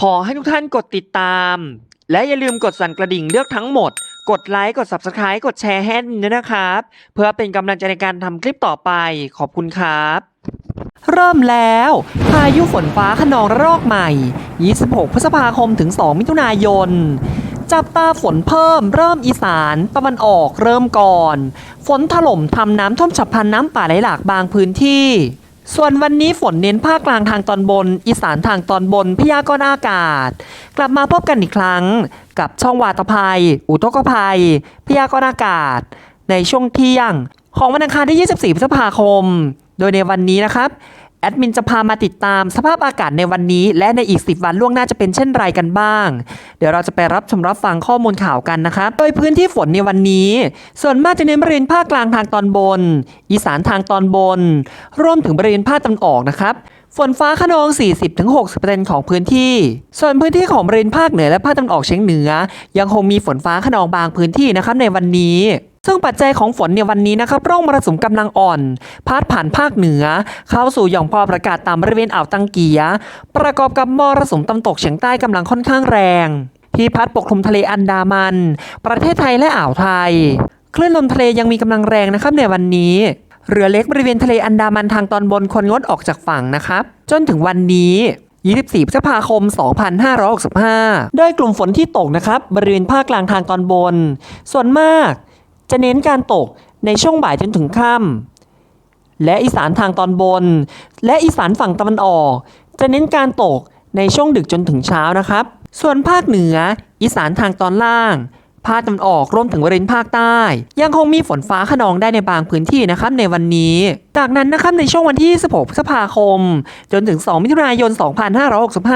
ขอให้ทุกท่านกดติดตาม และอย่าลืมกดสั่นกระดิ่งเลือกทั้งหมด กดไลค์ กด Subscribe กดแชร์ให้ด้วยนะครับ เพื่อเป็นกำลังใจในการทำคลิปต่อไป ขอบคุณครับ เริ่มแล้ว พายุฝนฟ้าขนองระลอกใหม่ 26 พฤษภาคมถึง 2 มิถุนายนจับตาฝนเพิ่มเริ่มอีสานตะวันออกเริ่มก่อน ฝนถล่มทำน้ำท่วมฉับพลันน้ำป่าไหลหลากบางพื้นที่ ส่วนวันนี้ฝนเน้นภาคกลางทางตอนบน อีสานทางตอนบน พยากรณ์อากาศ กลับมาพบกันอีกครั้ง กับช่องวาตภัย อุทกภัย พยากรณ์อากาศ ในช่วงเที่ยง ของวันอังคารที่ 24 พฤษภาคม โดยในวันนี้นะครับ แอดมินจะพามาติดตามสภาพอากาศในวันนี้ และในอีก 10 วันล่วงหน้าจะเป็นเช่นไรกันบ้าง เดี๋ยวเราจะไปรับชมรับฟังข้อมูลข่าวกันนะครับ โดยพื้นที่ฝนในวันนี้ ส่วนมากจะเน้นบริเวณภาคกลางทางตอนบน อีสานทางตอนบน รวมถึงบริเวณภาคตะวันออกนะครับฝนฟ้าขนอง 40-60%ของพื้นที่ ส่วนพื้นที่ของบริเวณภาคเหนือและภาคตะวันออกเฉียงเหนือ ยังคงมีฝนฟ้าขนองบางพื้นที่นะครับในวันนี้ซึ่งปัจจัยของฝนในวันนี้นะครับร่องมรสุมกำลังอ่อน พาดผ่านภาคเหนือ เข้าสู่หย่อมความกดอากาศต่ำบริเวณอ่าวตังเกีย ประกอบกับมรสุมตะวันตกเฉียงใต้กำลังค่อนข้างแรง ที่พัดปกคลุมทะเลอันดามัน ประเทศไทยและอ่าวไทย คลื่นลมทะเลยังมีกำลังแรงนะครับในวันนี้เรือเล็กบริเวณทะเลอันดามันทางตอนบนควรงดออกจากฝั่งนะครับ จนถึงวันนี้ 24 พฤษภาคม 2565โดยกลุ่มฝนที่ตกนะครับ บริเวณภาคกลางทางตอนบน ส่วนมาก จะเน้นการตกในช่วงบ่ายจนถึงค่ำและอีสานทางตอนบน และอีสานฝั่งตะวันออก จะเน้นการตกในช่วงดึกจนถึงเช้านะครับ ส่วนภาคเหนือ อีสานทางตอนล่าง ภาคตะวันออกรวมถึงบริเวณภาคใต้ ยังคงมีฝนฟ้าขนองได้ในบางพื้นที่นะครับในวันนี้ จากนั้นนะครับในช่วงวันที่ 16พฤษภาคม จนถึง 2 มิถุนายน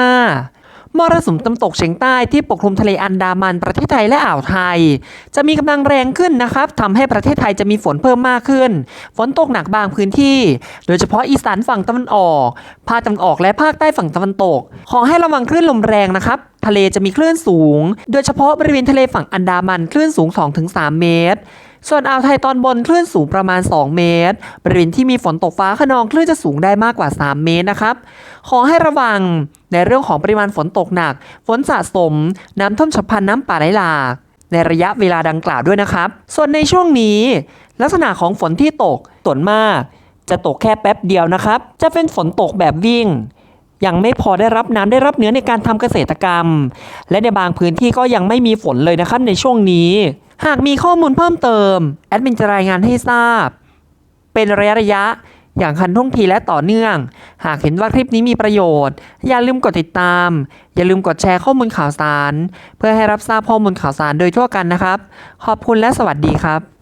2565 มรสุมตะวันตกเฉียงใต้ที่ปกคลุมทะเลอันดามันประเทศไทยและอ่าวไทย จะมีกำลังแรงขึ้นนะครับทำให้ประเทศไทยจะมีฝนเพิ่มมากขึ้น ฝนตกหนักบางพื้นที่ โดยเฉพาะอีสานฝั่งตะวันออก ภาคตะวันออกและภาคใต้ฝั่งตะวันตก ขอให้ระวังคลื่นลมแรงนะครับ ทะเลจะมีคลื่นสูง โดยเฉพาะบริเวณทะเลฝั่งอันดามันคลื่นสูง 2-3 เมตร ส่วนอ่าวไทยตอนบนคลื่นสูงประมาณ 2 เมตร บริเวณที่มีฝนตกฟ้าขนองคลื่นจะสูงได้มากกว่า 3 เมตรนะครับ ขอให้ระวังในเรื่องของปริมาณฝนตกหนัก ฝนสะสม น้ำท่วมฉับพลันน้ำป่าไหลหลากในระยะเวลาดังกล่าวด้วยนะครับ ส่วนในช่วงนี้ ลักษณะของฝนที่ตกส่วนมาก จะตกแค่แป๊บเดียวนะครับ จะเป็นฝนตกแบบวิ่ง ยังไม่พอได้รับน้ำได้รับเนื้อในการทำเกษตรกรรม และในบางพื้นที่ก็ยังไม่มีฝนเลยนะครับในช่วงนี้ หากมีข้อมูลเพิ่มเติม แอดมินจะรายงานให้ทราบ เป็นระยะระยะ อย่างคันท่วงทีและต่อเนื่อง หากเห็นว่าคลิปนี้มีประโยชน์ อย่าลืมกดติดตาม อย่าลืมกดแชร์ข้อมูลข่าวสาร เพื่อให้รับทราบข้อมูลข่าวสารโดยทั่วกันนะครับ ขอบคุณและสวัสดีครับ